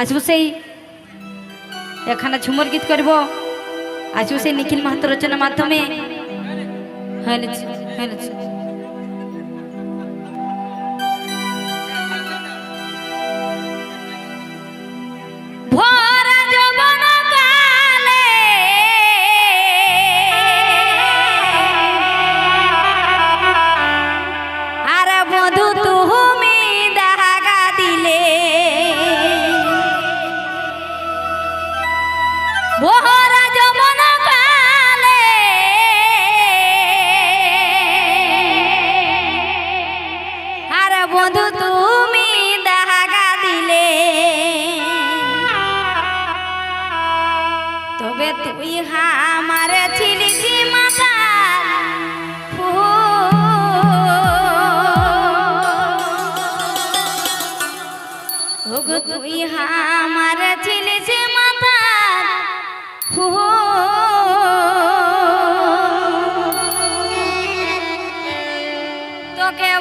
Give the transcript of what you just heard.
আসব সেই এখানে ঝুমর গীত করব। আসব সেই নিখিল মাহাতো রচনা মাধ্যমে। হ্যাঁ হ্যাঁ ওগো তুই আমার ছেলে যে মাথার তোকে